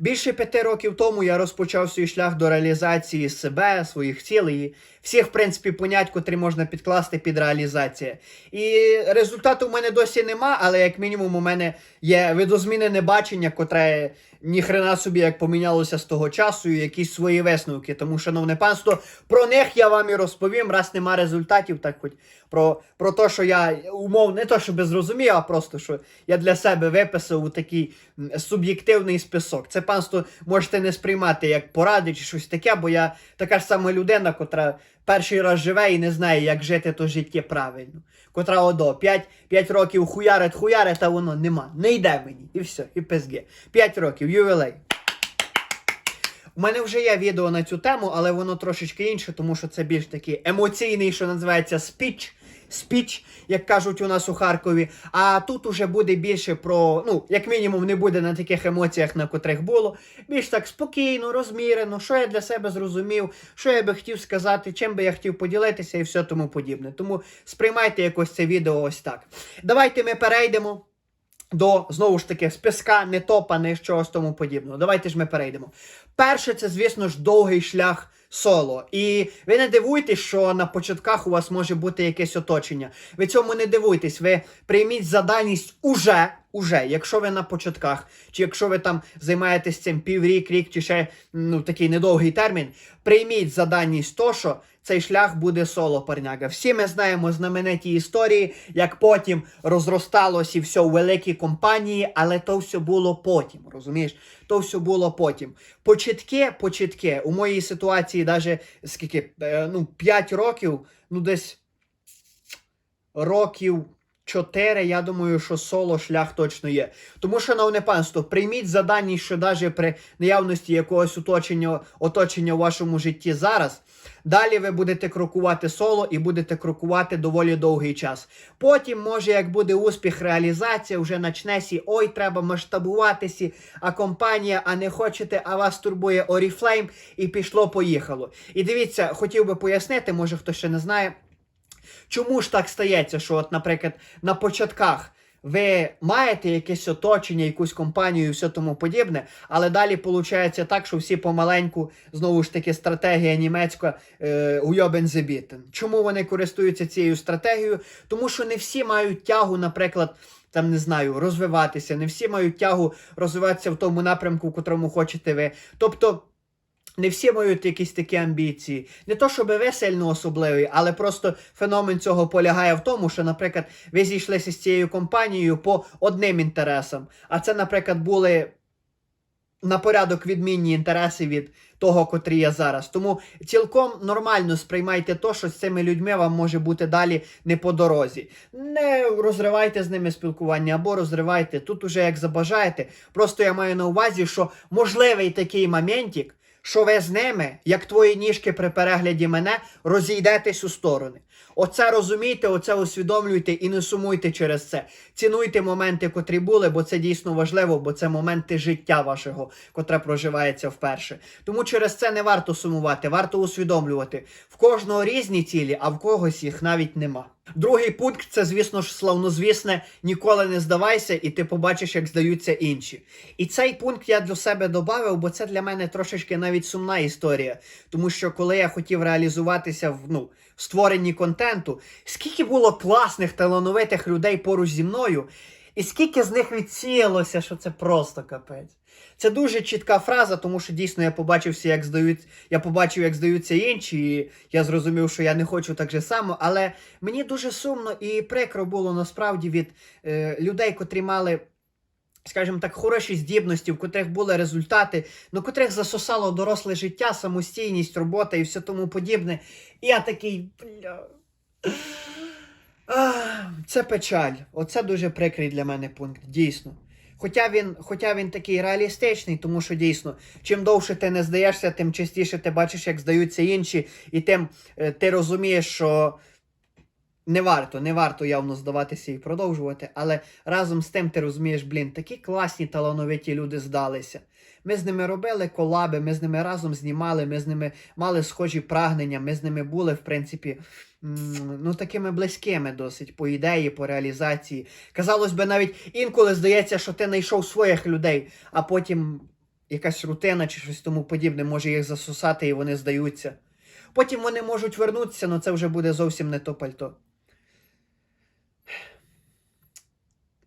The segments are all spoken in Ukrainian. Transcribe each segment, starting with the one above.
Більше п'яти років тому я розпочав свій шлях до реалізації себе, своїх цілей, всіх, в принципі, понять, котрі можна підкласти під реалізацію. І результату в мене досі нема, але як мінімум у мене є видозмінене бачення, котре ніхрена собі як помінялося з того часу, і якісь свої висновки. Тому, шановне панство, про них я вам і розповім, раз нема результатів, так хоч про, про те, що я умов не то, щоб зрозумів, а просто що я для себе виписав у такий суб'єктивний список. Це панство можете не сприймати як поради чи щось таке, бо я така ж сама людина, котра перший раз живе і не знає, як жити то життя правильно. Котра одо 5, 5 років хуярить, хуярить, а воно нема. Не йде мені. І все, і пизге. 5 років, ювілей. У мене вже є відео на цю тему, але воно трошечки інше, тому що це більш такий емоційний, що називається спіч. Спіч, як кажуть у нас у Харкові. А тут уже буде більше про, ну, як мінімум, не буде на таких емоціях, на котрих було. Більш так спокійно, розмірено, що я для себе зрозумів, що я би хотів сказати, чим би я хотів поділитися і все тому подібне. Тому сприймайте якось це відео ось так. Давайте ми перейдемо до знову ж таки списка, не топа, не чогось тому подібного. Давайте ж ми перейдемо. Перше, це, звісно ж, довгий шлях соло. І ви не дивуйтесь, що на початках у вас може бути якесь оточення. Ви цьому не дивуйтесь, ви прийміть заданість уже. Уже, якщо ви на початках, чи якщо ви там займаєтесь цим піврік, рік, чи ще ну, такий недовгий термін, прийміть заданість то, що цей шлях буде соло парняга. Всі ми знаємо знамениті історії, як потім розросталось і все у великій компанії, але то все було потім. Розумієш? То все було потім. Початки, початки, у моїй ситуації, навіть скільки, е, ну, 5 років, ну десь років. Чотири, я думаю, що соло шлях точно є. Тому, шановне панство, прийміть задання, що навіть при наявності якогось оточення, оточення у вашому житті зараз. Далі ви будете крокувати соло і будете крокувати доволі довгий час. Потім, може, як буде успіх, реалізація, вже начнесі, ой, треба масштабуватися, а компанія, а не хочете, а вас турбує Oriflame, і пішло-поїхало. І дивіться, хотів би пояснити, може хто ще не знає. Чому ж так стається, що, от, наприклад, на початках ви маєте якесь оточення, якусь компанію і все тому подібне, але далі виходить так, що всі помаленьку, знову ж таки, стратегія німецька е. Чому вони користуються цією стратегією? Тому що не всі мають тягу, наприклад. Там не знаю, розвиватися, не всі мають тягу розвиватися в тому напрямку, в котрому хочете ви. Тобто не всі мають якісь такі амбіції. Не то, щоб ви сильно особливий, але просто феномен цього полягає в тому, що, наприклад, ви зійшлися з цією компанією по одним інтересам. А це, наприклад, були на порядок відмінні інтереси від того, котрі є зараз. Тому цілком нормально сприймайте то, що з цими людьми вам може бути далі не по дорозі. Не розривайте з ними спілкування або розривайте тут уже як забажаєте. Просто я маю на увазі, що можливий такий моментик, що ви з ними, як твої ніжки при перегляді мене, розійдетесь у сторони. Оце розумійте, оце усвідомлюйте і не сумуйте через це. Цінуйте моменти, котрі були, бо це дійсно важливо, бо це моменти життя вашого, котре проживається вперше. Тому через це не варто сумувати, варто усвідомлювати. В кожного різні цілі, а в когось їх навіть нема. Другий пункт це, звісно ж, славнозвісне ніколи не здавайся, і ти побачиш, як здаються інші. І цей пункт я для себе додав, бо це для мене трошечки навіть сумна історія. Тому що коли я хотів реалізуватися в ну, створенні контенту, скільки було класних талановитих людей поруч зі мною, і скільки з них відсіялося, що це просто капець. Це дуже чітка фраза, тому що дійсно я побачився, як здають, я побачив, як здаються інші, і я зрозумів, що я не хочу так же само. Але мені дуже сумно і прикро було насправді від е, людей, котрі мали. Скажімо так, хороші здібності, в котрих були результати, на котрих засосало доросле життя, самостійність, робота і все тому подібне. І я такий. бля. Ах, Це печаль. Оце дуже прикрий для мене пункт, дійсно. Хоча він, хоча він такий реалістичний, тому що дійсно, чим довше ти не здаєшся, тим частіше ти бачиш, як здаються інші, і тим е, ти розумієш, що не варто, не варто явно здаватися і продовжувати. Але разом з тим ти розумієш, блін, такі класні талановиті люди здалися. Ми з ними робили колаби, ми з ними разом знімали, ми з ними мали схожі прагнення, ми з ними були, в принципі, ну такими близькими досить по ідеї, по реалізації. Казалось би, навіть інколи здається, що ти знайшов своїх людей, а потім якась рутина чи щось тому подібне може їх засосати і вони здаються. Потім вони можуть вернутися, але це вже буде зовсім не то пальто.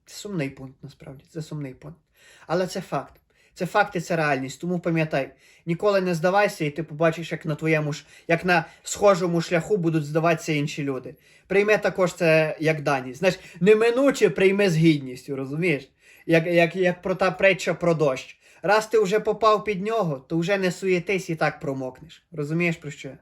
Це сумний пункт, насправді. Це сумний пункт. Але це факт. Це факти, це реальність. Тому пам'ятай, ніколи не здавайся, і ти побачиш, як на твоєму ж, як на схожому шляху будуть здаватися інші люди. Прийми також це як даність. Знаєш, неминуче прийми з гідністю, розумієш? Як, як, як про та притча про дощ. Раз ти вже попав під нього, то вже не суєтись і так промокнеш. Розумієш про що я?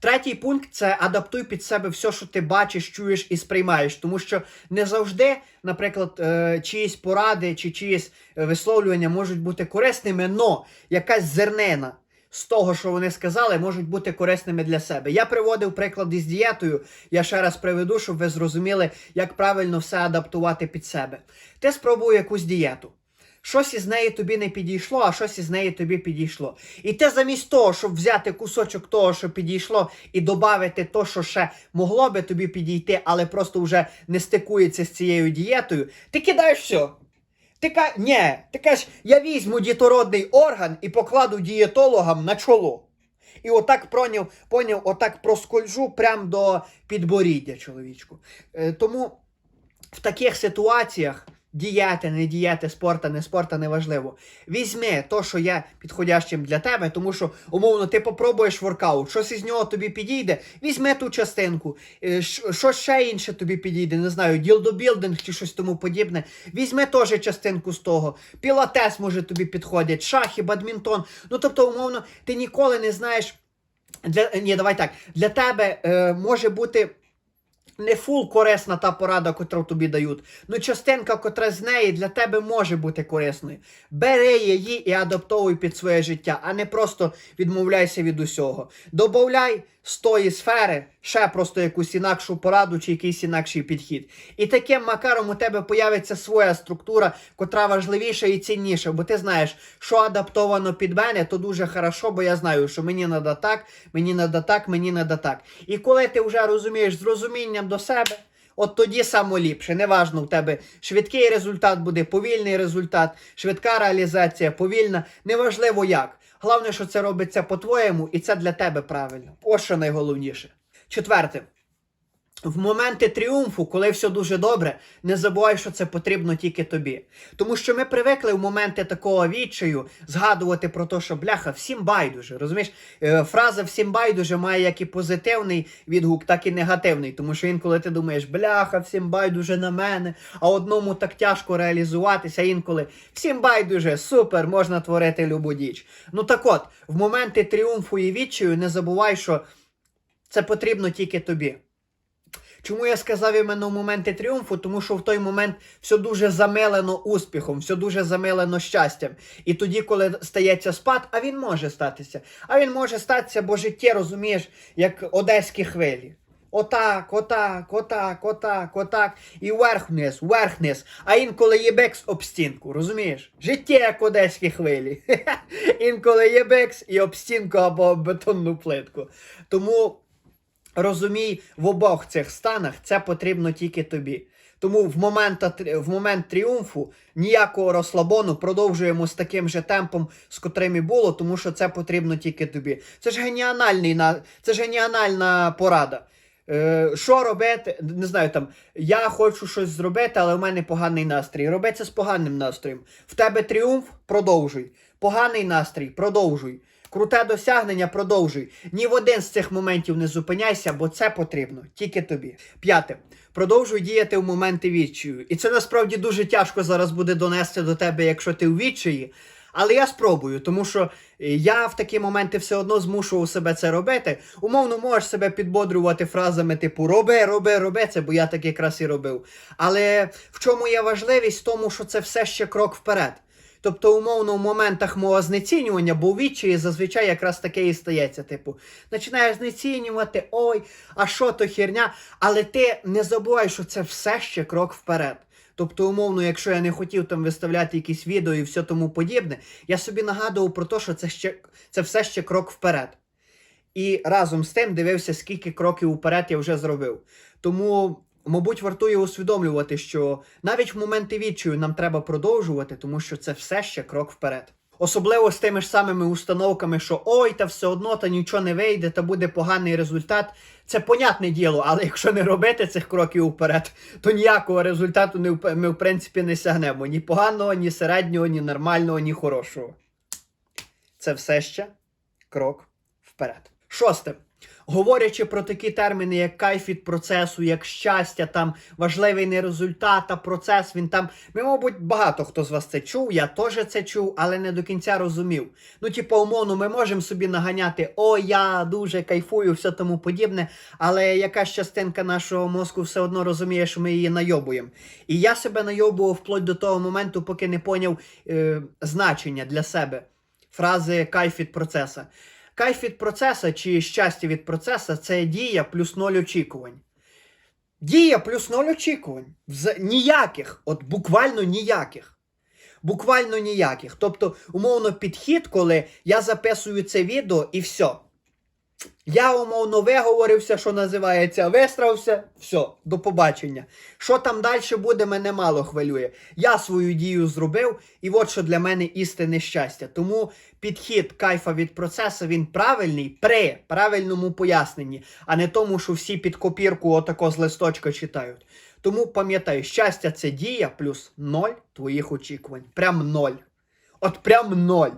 Третій пункт це адаптуй під себе все, що ти бачиш, чуєш і сприймаєш. Тому що не завжди, наприклад, е, чиїсь поради чи чиїсь е, висловлювання можуть бути корисними, но якась зернина з того, що вони сказали, можуть бути корисними для себе. Я приводив приклад із дієтою. Я ще раз приведу, щоб ви зрозуміли, як правильно все адаптувати під себе. Ти спробуй якусь дієту. Щось із неї тобі не підійшло, а щось із неї тобі підійшло. І ти замість того, щоб взяти кусочок того, що підійшло, і додати то, що ще могло би тобі підійти, але просто вже не стикується з цією дієтою, ти кидаєш все. Ти ка... Ні, ти кажеш, я візьму дітородний орган і покладу дієтологам на чоло. І отак проняв, поняв, отак проскольжу прямо до підборіддя, чоловічку. Е, тому в таких ситуаціях дієти, не дієти, спорта, не спорта, неважливо. Візьми то, що є підходящим для тебе, тому що, умовно, ти попробуєш воркаут, щось із нього тобі підійде, візьми ту частинку, е, що ще інше тобі підійде, не знаю, ділдобілдинг чи щось тому подібне. Візьми теж частинку з того. Пілатес може тобі підходить, шахи, бадмінтон. Ну тобто, умовно, ти ніколи не знаєш. Для, ні, давай так. Для тебе е, може бути не фул корисна та порада, котру тобі дають. Ну, частинка, котра з неї для тебе може бути корисною. Бери її і адаптовуй під своє життя, а не просто відмовляйся від усього. Добавляй з тої сфери ще просто якусь інакшу пораду чи якийсь інакший підхід. І таким макаром у тебе появиться своя структура, котра важливіша і цінніша. Бо ти знаєш, що адаптовано під мене, то дуже хорошо, бо я знаю, що мені треба так, мені треба так, мені треба так. І коли ти вже розумієш з розумінням до себе. От тоді самоліпше. Неважно, в тебе швидкий результат буде, повільний результат, швидка реалізація, повільна. Неважливо як. Головне, що це робиться по-твоєму, і це для тебе правильно. Ось що найголовніше. Четверте. В моменти тріумфу, коли все дуже добре, не забувай, що це потрібно тільки тобі. Тому що ми привикли в моменти такого відчаю згадувати про те, що бляха, всім байдуже. Розумієш, Е, фраза всім байдуже має як і позитивний відгук, так і негативний. Тому що інколи ти думаєш, бляха, всім байдуже на мене, а одному так тяжко реалізуватися. Інколи всім байдуже, супер, можна творити любу діч. Ну так от, в моменти тріумфу і відчаю не забувай, що це потрібно тільки тобі. Чому я сказав іменно моменти тріумфу? Тому що в той момент все дуже замилено успіхом, все дуже замилено щастям. І тоді, коли стається спад, а він може статися. А він може статися, бо життя, розумієш, як одеські хвилі. Отак, отак, отак, отак, отак. І вверх-вниз, вверх-вниз. А інколи є бекс об стінку, розумієш? Життя як одеські хвилі. інколи є бекс і об стінку або об бетонну плитку. Тому розумій, в обох цих станах це потрібно тільки тобі. Тому в момент, в момент тріумфу ніякого розслабону продовжуємо з таким же темпом, з котрим і було, тому що це потрібно тільки тобі. Це ж геніальний на це ж геніальна порада. Е, що робити? Не знаю там. Я хочу щось зробити, але в мене поганий настрій. Роби це з поганим настроєм. В тебе тріумф продовжуй. Поганий настрій, продовжуй. Круте досягнення, продовжуй. Ні в один з цих моментів не зупиняйся, бо це потрібно тільки тобі. П'яте. Продовжуй діяти в моменти відчаю. І це насправді дуже тяжко зараз буде донести до тебе, якщо ти у відчаї. Але я спробую, тому що е, я в такі моменти все одно змушував себе це робити. Умовно, можеш себе підбодрювати фразами типу роби, роби, роби це, бо я так якраз і робив. Але в чому є важливість? В тому, що це все ще крок вперед. Тобто, умовно, в моментах мого знецінювання, бо у відчаї зазвичай якраз таке і стається. Типу, починаєш знецінювати, ой, а що то херня, але ти не забувай, що це все ще крок вперед. Тобто, умовно, якщо я не хотів там виставляти якісь відео і все тому подібне, я собі нагадував про те, що це ще це все ще крок вперед. І разом з тим дивився, скільки кроків уперед я вже зробив. Тому, мабуть, вартує усвідомлювати, що навіть в моменти відчаю нам треба продовжувати, тому що це все ще крок вперед. Особливо з тими ж самими установками, що ой, та все одно, та нічого не вийде, та буде поганий результат. Це понятне діло, але якщо не робити цих кроків вперед, то ніякого результату не, ми в принципі не сягнемо. Ні поганого, ні середнього, ні нормального, ні хорошого. Це все ще крок вперед. Шосте. Говорячи про такі терміни, як кайф від процесу, як щастя, там важливий не результат, а процес. Він там, ми, мабуть, багато хто з вас це чув, я теж це чув, але не до кінця розумів. Ну, типу, умовно, ми можемо собі наганяти, о, я дуже кайфую, все тому подібне, але якась частинка нашого мозку все одно розуміє, що ми її найобуємо. І я себе найобував вплоть до того моменту, поки не поняв е, значення для себе фрази кайф від процеса. Кайф від процеса чи щастя від процеса це дія плюс ноль очікувань. Дія плюс ноль очікувань. Вз- Ніяких, от буквально ніяких. Буквально ніяких. Тобто, умовно, підхід, коли я записую це відео і все. Я умовно виговорився, що називається, вистрався, все, до побачення. Що там далі буде, мене мало хвилює. Я свою дію зробив, і от що для мене істинне щастя. Тому підхід кайфа від процесу він правильний при правильному поясненні, а не тому, що всі під копірку отако з листочка читають. Тому пам'ятай, щастя це дія плюс ноль твоїх очікувань. Прям ноль. От прям ноль.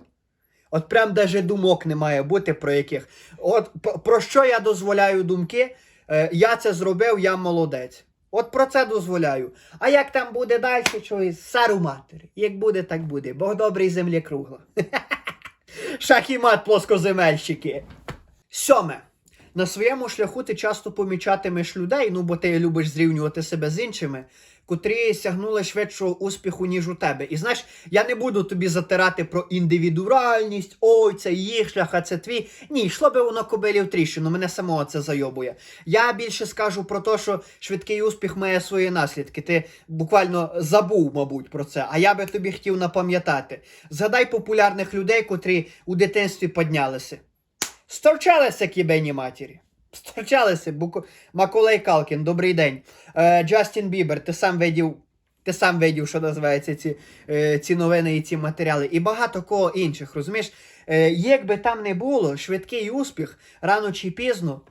От прям даже думок не має бути про яких. От про що я дозволяю думки? Е, я це зробив, я молодець. От про це дозволяю. А як там буде далі, чогось, сару матері. Як буде, так буде. Бог добрий землі кругла. Шах і мат плоскоземельщики. Сьоме. На своєму шляху ти часто помічатимеш людей, ну бо ти любиш зрівнювати себе з іншими, котрі сягнули швидшого успіху, ніж у тебе. І знаєш, я не буду тобі затирати про індивідуальність, ой, це їх шлях, а це твій. Ні, йшло би воно кобилі в тріщину, мене самого це зайобує. Я більше скажу про те, що швидкий успіх має свої наслідки. Ти буквально забув, мабуть, про це. А я би тобі хотів напам'ятати. Згадай популярних людей, котрі у дитинстві піднялися. Сторчалися кібені матері. Сторчалися. Буку... Маколей Калкін, добрий день. Е, Джастін Бібер, ти сам видів. Ти сам видів, що називається ці, е, ці новини і ці матеріали, і багато кого інших, розумієш? Е, як би там не було, швидкий успіх рано чи пізно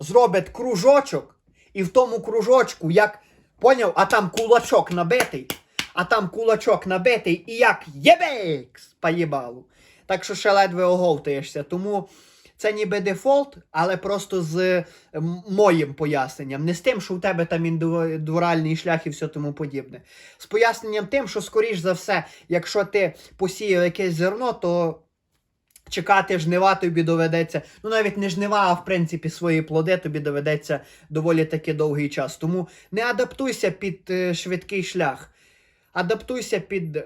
зробить кружочок, і в тому кружочку, як поняв, а там кулачок набитий, а там кулачок набитий, і як єбекс поїбалу. Так що ще ледве оговтаєшся. Тому це ніби дефолт, але просто з моїм поясненням. Не з тим, що у тебе там індивідуальний шлях і все тому подібне. З поясненням тим, що, скоріш за все, якщо ти посіяв якесь зерно, то чекати жнива тобі доведеться. Ну, навіть не жнива, а в принципі свої плоди тобі доведеться доволі таки довгий час. Тому не адаптуйся під е, швидкий шлях. Адаптуйся під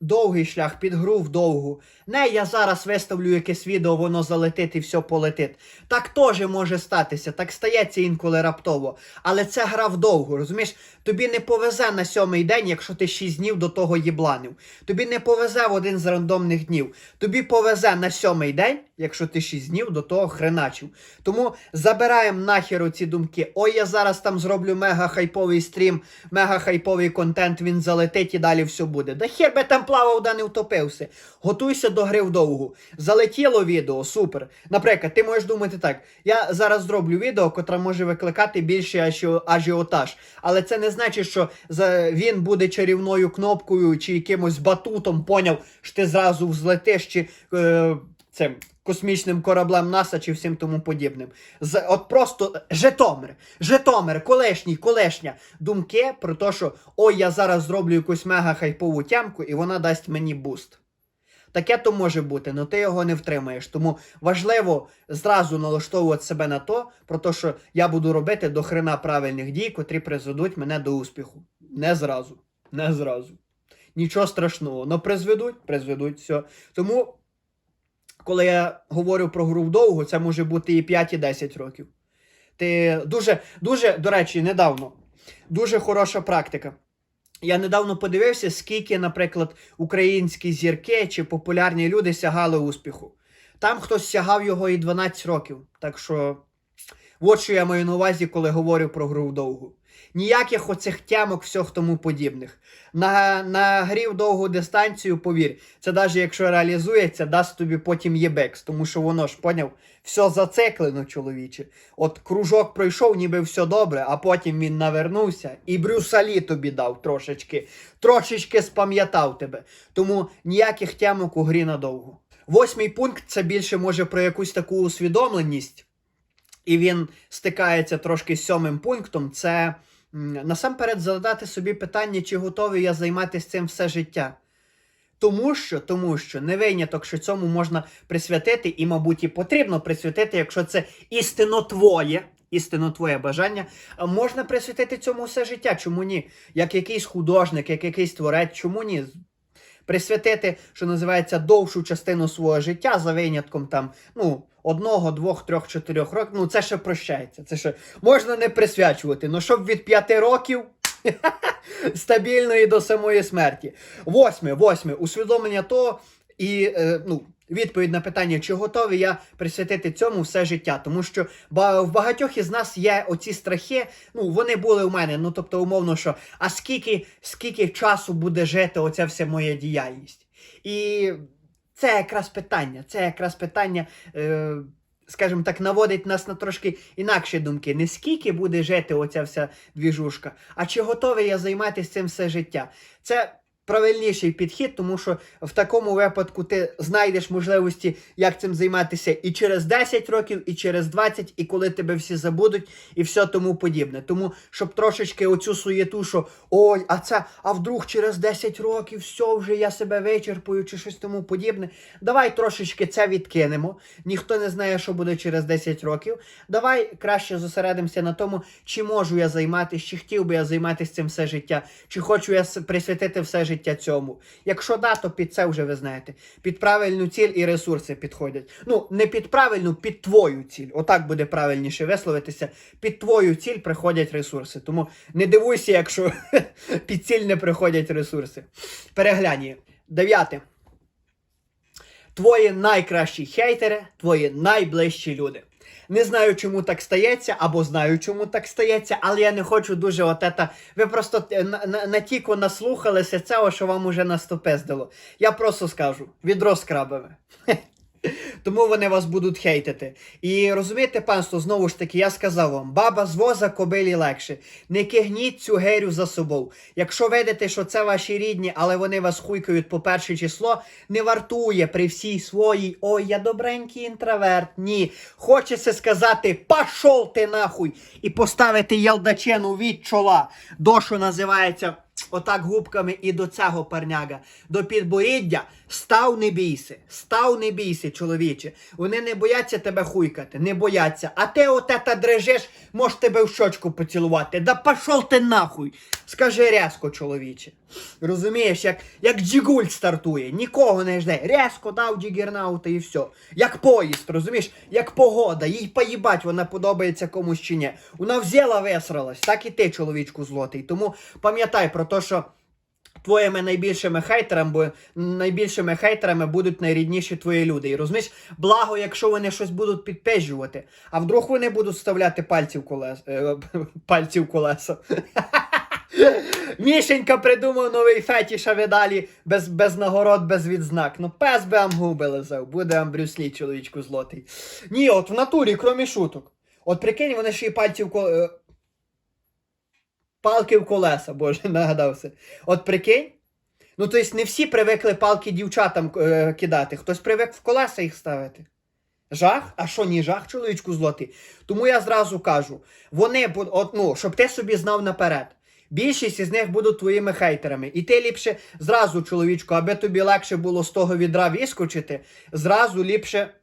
довгий шлях, під гру в довгу. Не я зараз виставлю якесь відео, воно залетить і все полетить. Так теж може статися, так стається інколи раптово. Але це гра вдовгу, розумієш? Тобі не повезе на сьомий день, якщо ти шість днів до того їбланив. Тобі не повезе в один з рандомних днів. Тобі повезе на сьомий день, якщо ти шість днів до того хреначив. Тому забираємо нахер оці думки. Ой, я зараз там зроблю мега хайповий стрім, мега хайповий контент, він залетить і далі все буде. Да хер би там плавав, да не втопився. Готуйся до гри вдовгу. Залетіло відео, супер. Наприклад, ти можеш думати так: я зараз зроблю відео, котре може викликати більший ажіотаж. Але це не значить, що він буде чарівною кнопкою чи якимось батутом, поняв, що ти зразу взлетиш чи е, цим космічним кораблем НАСА чи всім тому подібним. З, от просто Житомир, Житомир, колишній, колишня думки про те, що ой, я зараз зроблю якусь мега хайпову тямку, і вона дасть мені буст. Таке то може бути, але ти його не втримаєш. Тому важливо зразу налаштовувати себе на то, про те, що я буду робити до хрена правильних дій, котрі призведуть мене до успіху. Не зразу. Не зразу. Нічого страшного. Но призведуть, призведуть все. Тому, коли я говорю про гру вдовго, це може бути і 5, і 10 років. Ти дуже, дуже, до речі, недавно. Дуже хороша практика. Я недавно подивився, скільки, наприклад, українські зірки чи популярні люди сягали успіху. Там хтось сягав його і 12 років. Так що, от що я маю на увазі, коли говорю про гру вдовгу. Ніяких оцих тямок, всіх тому подібних. На, на грі в довгу дистанцію, повір, це навіть якщо реалізується, дасть тобі потім єбекс, тому що воно ж поняв, все зациклено, чоловіче. От кружок пройшов, ніби все добре, а потім він навернувся і Брюсалі тобі дав трошечки, трошечки спам'ятав тебе. Тому ніяких тямок у грі надовго. Восьмий пункт це більше може про якусь таку усвідомленість, і він стикається трошки з сьомим пунктом. Це насамперед задати собі питання, чи готовий я займатися цим все життя. Тому що, тому що не виняток, що цьому можна присвятити, і, мабуть, і потрібно присвятити, якщо це істинно твоє, істинно твоє бажання, можна присвятити цьому все життя. Чому ні? Як якийсь художник, як якийсь творець, чому ні? Присвятити, що називається, довшу частину свого життя за винятком там, ну, одного, двох, трьох, чотирьох років. Ну, це ще прощається. Це ще можна не присвячувати. Ну, щоб від п'яти років стабільно і до самої смерті. Восьме, восьме, усвідомлення того і е, ну, відповідь на питання, чи готовий я присвятити цьому все життя. Тому що в багатьох із нас є оці страхи, ну вони були у мене. Ну тобто, умовно, що а скільки, скільки часу буде жити оця вся моя діяльність? І це якраз питання. Це якраз питання. Е, Скажімо так, наводить нас на трошки інакші думки. Не скільки буде жити оця вся двіжушка, а чи готовий я займатися цим все життя. Це правильніший підхід, тому що в такому випадку ти знайдеш можливості, як цим займатися і через 10 років, і через 20, і коли тебе всі забудуть, і все тому подібне. Тому, щоб трошечки оцю суєту, що ой, а це, а вдруг через 10 років все вже я себе вичерпую, чи щось тому подібне. Давай трошечки це відкинемо. Ніхто не знає, що буде через 10 років. Давай краще зосередимося на тому, чи можу я займатися, чи хотів би я займатися цим все життя, чи хочу я присвятити все життя цьому. Якщо да, то під це вже ви знаєте. Під правильну ціль і ресурси підходять. Ну, не під правильну, під твою ціль. Отак буде правильніше висловитися. Під твою ціль приходять ресурси. Тому не дивуйся, якщо під ціль не приходять ресурси. Переглянь. Дев'яте. Твої найкращі хейтери, твої найближчі люди. Не знаю, чому так стається, або знаю, чому так стається, але я не хочу дуже от ета. Ви просто е, на, на, наслухалися цього, що вам уже настопездило. Я просто скажу: відро з крабами. Тому вони вас будуть хейтити. І розумієте, панство, знову ж таки, я сказав вам, баба з воза кобилі легше. Не кигніть цю герю за собою. Якщо видите, що це ваші рідні, але вони вас хуйкають по перше число, не вартує при всій своїй ой, я добренький інтроверт. Ні. Хочеться сказати, пашол ти нахуй! І поставити ялдачену від чола. До що називається отак губками і до цього парняга. До підборіддя став не бійся, став не бійся, чоловіче. Вони не бояться тебе хуйкати, не бояться. А ти от ета дрежеш, може тебе в щочку поцілувати. Да пошов ти нахуй. Скажи рязко, чоловіче. Розумієш, як, як джигуль стартує, нікого не жде. Рязко дав джигернаута і все. Як поїзд, розумієш, як погода, їй поїбать, вона подобається комусь чи ні. Вона взяла, весралась, так і ти, чоловічку злотий. Тому пам'ятай про те, що твоїми найбільшими хейтерами, найбільшими хейтерами будуть найрідніші твої люди. І розумієш, благо, якщо вони щось будуть підпежувати, а вдруг вони будуть вставляти пальці в. Е, колеса. Мішенька придумав новий фетіш, а ви без, без нагород, без відзнак. Ну, пес би вам губи лизав, буде вам брюслі, чоловічку злотий. Ні, от в натурі, кромі шуток. От прикинь, вони ще й пальці в колеса. Палки в колеса, боже, нагадався. От прикинь. Ну, тобто не всі привикли палки дівчатам е, кидати, хтось привик в колеса їх ставити. Жах? А що, ні жах, чоловічку злотий? Тому я зразу кажу: вони, от, ну, щоб ти собі знав наперед. Більшість із них будуть твоїми хейтерами. І ти ліпше зразу, чоловічку, аби тобі легше було з того відра вискочити, зразу ліпше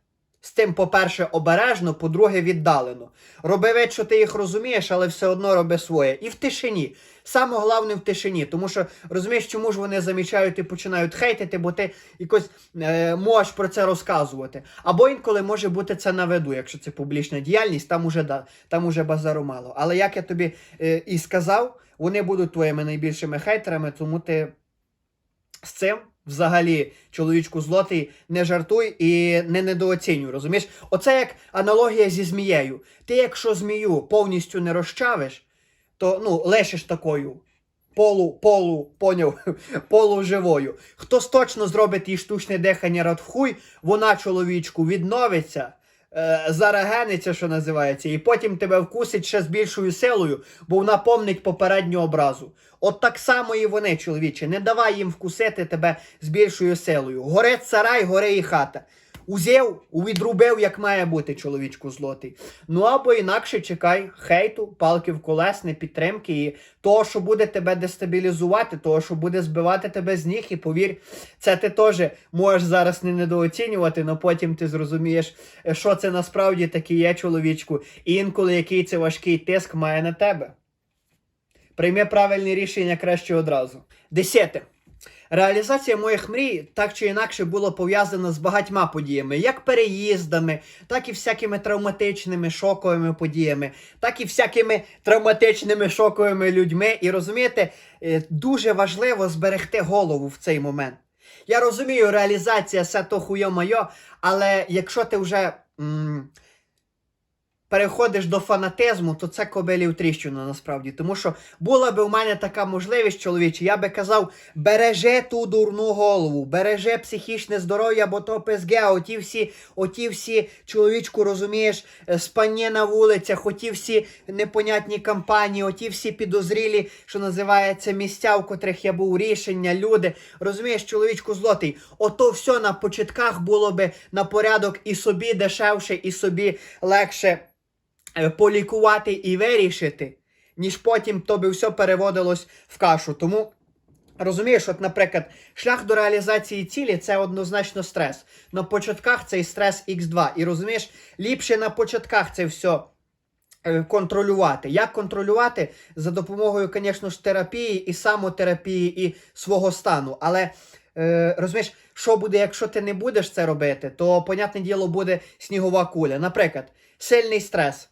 з тим, по-перше, обережно, по-друге, віддалено. Роби вид, що ти їх розумієш, але все одно роби своє. І в тишині. Саме головне в тишині. Тому що розумієш, чому ж вони замічають і починають хейтити, бо ти якось е, можеш про це розказувати. Або інколи може бути це на виду, якщо це публічна діяльність, там уже да, там уже базару мало. Але як я тобі е, і сказав, вони будуть твоїми найбільшими хейтерами, тому ти з цим взагалі, чоловічку злотий, не жартуй і не недооцінюй, розумієш? Оце як аналогія зі змією. Ти, якщо змію повністю не розчавиш, то ну, лишиш такою. Полу, полу, поняв, полуживою. Хтось точно зробить їй штучне дихання радхуй, вона чоловічку відновиться, зарагениться, що називається, і потім тебе вкусить ще з більшою силою, бо вона помнить попередню образу. От так само і вони, чоловіче, не давай їм вкусити тебе з більшою силою. Горе сарай, горе і хата. Узяв, увідрубив, як має бути чоловічку злотий. Ну або інакше чекай хейту, палки в колесне, підтримки і того, що буде тебе дестабілізувати, того, що буде збивати тебе з ніг, і повір, це ти теж можеш зараз не недооцінювати, але потім ти зрозумієш, що це насправді таке є, чоловічку, і інколи який це важкий тиск має на тебе. Прийми правильне рішення краще одразу. Десяте. Реалізація моїх мрій так чи інакше була пов'язана з багатьма подіями, як переїздами, так і всякими травматичними шоковими подіями, так і всякими травматичними шоковими людьми. І розумієте, е, дуже важливо зберегти голову в цей момент. Я розумію, реалізація все то хуйо-майо, але якщо ти вже. м, переходиш до фанатизму, то це кобилів тріщина насправді. Тому що була би у мене така можливість, чоловіче, я би казав, бережи ту дурну голову, бережи психічне здоров'я, бо то ПСГ, оті всі, оті всі, чоловічку, розумієш, е, спання на вулицях, оті всі непонятні кампанії, оті всі підозрілі, що називається, місця, в котрих я був рішення, люди. Розумієш, чоловічку злотий, ото все на початках було би на порядок і собі дешевше, і собі легше полікувати і вирішити, ніж потім то би все переводилось в кашу. Тому. Розумієш, от, наприклад, шлях до реалізації цілі це однозначно стрес. На початках цей стрес X2. І розумієш, ліпше на початках це все е, контролювати. Як контролювати? За допомогою, звісно ж, терапії і самотерапії, і свого стану. Але е, розумієш, що буде, якщо ти не будеш це робити, то, понятне діло, буде снігова куля. Наприклад, сильний стрес.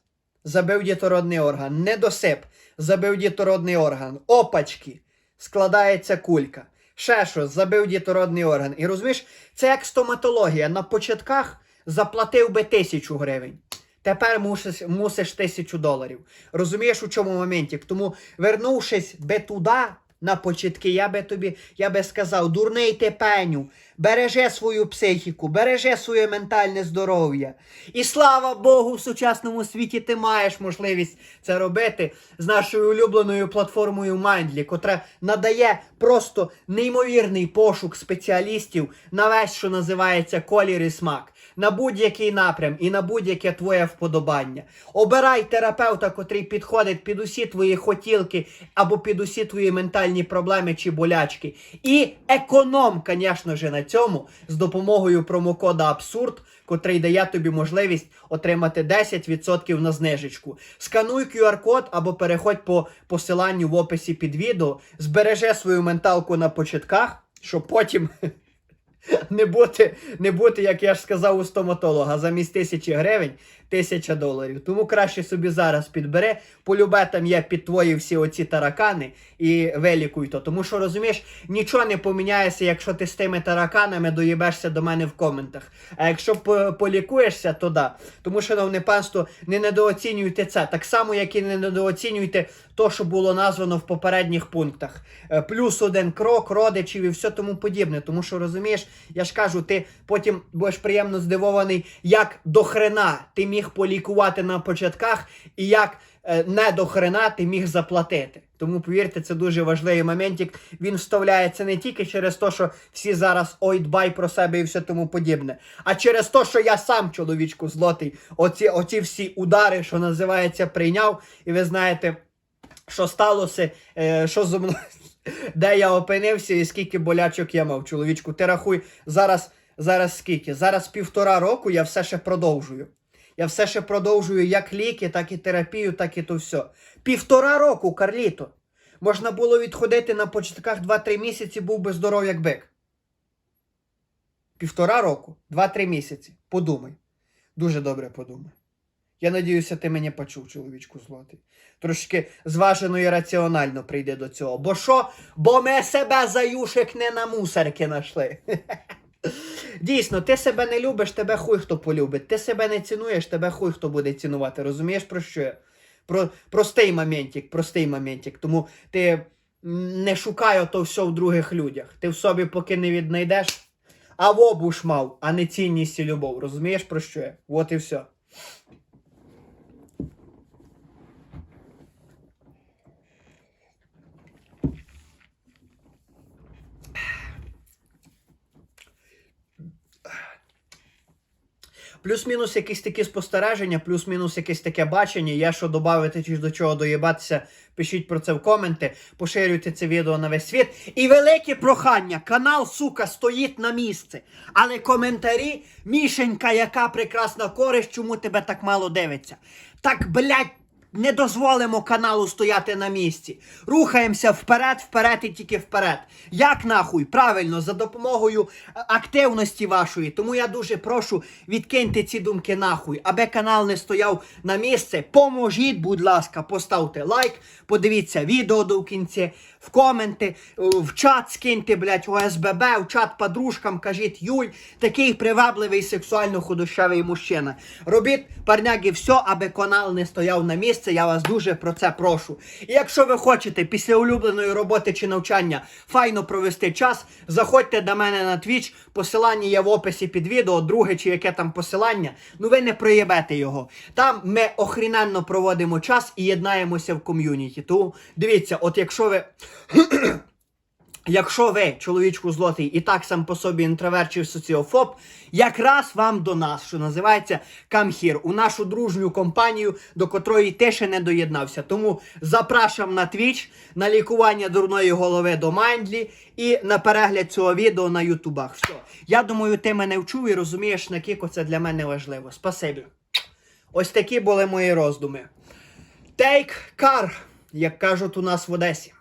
Забив дітородний орган, недосип, забив дітородний орган, опачки, складається кулька. Ще щось, забив дітородний орган. І розумієш, це як стоматологія. На початках заплатив би тисячу гривень. Тепер мусиш, мусиш тисячу доларів. Розумієш, у чому моменті? Тому, вернувшись би туди, на початки, я би тобі, я би сказав, дурний ти пеню, бережи свою психіку, бережи своє ментальне здоров'я. І слава Богу, в сучасному світі ти маєш можливість це робити з нашою улюбленою платформою Mindly, котра надає просто неймовірний пошук спеціалістів на весь, що називається колір і смак. На будь-який напрям і на будь-яке твоє вподобання. Обирай терапевта, котрий підходить під усі твої хотілки або під усі твої ментальні проблеми чи болячки. І економ, звісно ж, на цьому з допомогою промокода Абсурд, котрий дає тобі можливість отримати 10% на знижечку. Скануй QR-код або переходь по посиланню в описі під відео, збережи свою менталку на початках, щоб потім. Не бути, не бути, як я ж сказав у стоматолога, замість тисячі гривень тисяча доларів. Тому краще собі зараз підбери, полюбе там є під твої всі оці таракани і вилікуй то. Тому що розумієш, нічого не поміняється, якщо ти з тими тараканами доїбешся до мене в коментах. А якщо полікуєшся, то да. Тому, шановне панство, не недооцінюйте це. Так само, як і не недооцінюйте то, що було названо в попередніх пунктах. Е, Плюс один крок, родичів і все тому подібне. Тому що розумієш, я ж кажу, ти потім будеш приємно здивований, як до хрена ти міг полікувати на початках, і як е, не до хрена ти міг заплатити. Тому повірте, це дуже важливий моментик. Він вставляється не тільки через те, що всі зараз ой дбай про себе і все тому подібне, а через те, що я сам чоловічку злотий, оці, оці всі удари, що називається, прийняв, і ви знаєте що сталося, е, що зо мною, де я опинився і скільки болячок я мав. Чоловічку, ти рахуй, зараз, зараз скільки? Зараз півтора року я все ще продовжую. Я все ще продовжую як ліки, так і терапію, так і то все. Півтора року, Карліто. Можна було відходити на початках 2-3 місяці, був би здоров як бик. Півтора року, 2-3 місяці. Подумай. Дуже добре подумай. Я надіюся, ти мене почув, чоловічку злотий. Трошки зважено і раціонально прийде до цього. Бо що? Бо ми себе за юшик не на мусорки нашли. Дійсно, ти себе не любиш, тебе хуй хто полюбить. Ти себе не цінуєш, тебе хуй хто буде цінувати. Розумієш про що я? Про, простий моментик, простий моментик. Тому ти не шукай ото все в других людях. Ти в собі поки не віднайдеш, а в обуш мав, а не цінність і любов. Розумієш про що я? От і все. Плюс-мінус якісь такі спостереження, плюс-мінус якесь таке бачення. Є що додати чи до чого доїбатися. Пишіть про це в коменти, поширюйте це відео на весь світ. І велике прохання, канал, сука, стоїть на місці. Але коментарі, Мішенька, яка прекрасна користь, чому тебе так мало дивиться. Так, блядь, не дозволимо каналу стояти на місці. Рухаємося вперед, вперед і тільки вперед. Як нахуй? Правильно, за допомогою е, активності вашої. Тому я дуже прошу відкиньте ці думки нахуй, аби канал не стояв на місці. Поможіть, будь ласка, поставте лайк, подивіться відео до кінця, в коменти, в чат скиньте, блядь, ОСББ, в чат подружкам, кажіть, Юль, такий привабливий сексуально худощавий мужчина. Робіть, парняги, все, аби канал не стояв на місці. Я вас дуже про це прошу. І якщо ви хочете після улюбленої роботи чи навчання файно провести час, заходьте до мене на Twitch, посилання є в описі під відео, друге чи яке там посилання. Ну ви не проєбете його. Там ми охріненно проводимо час і єднаємося в ком'юніті. Тому дивіться, от якщо ви. Якщо ви, чоловічку злотий, і так сам по собі інтроверт чи соціофоб, якраз вам до нас, що називається Камхір, у нашу дружню компанію, до котрої ти ще не доєднався. Тому запрашам на Twitch, на лікування дурної голови до Майндлі і на перегляд цього відео на ютубах. Все. Я думаю, ти мене вчув і розумієш, наскільки це для мене важливо. Спасибі. Ось такі були мої роздуми. Take car, як кажуть у нас в Одесі.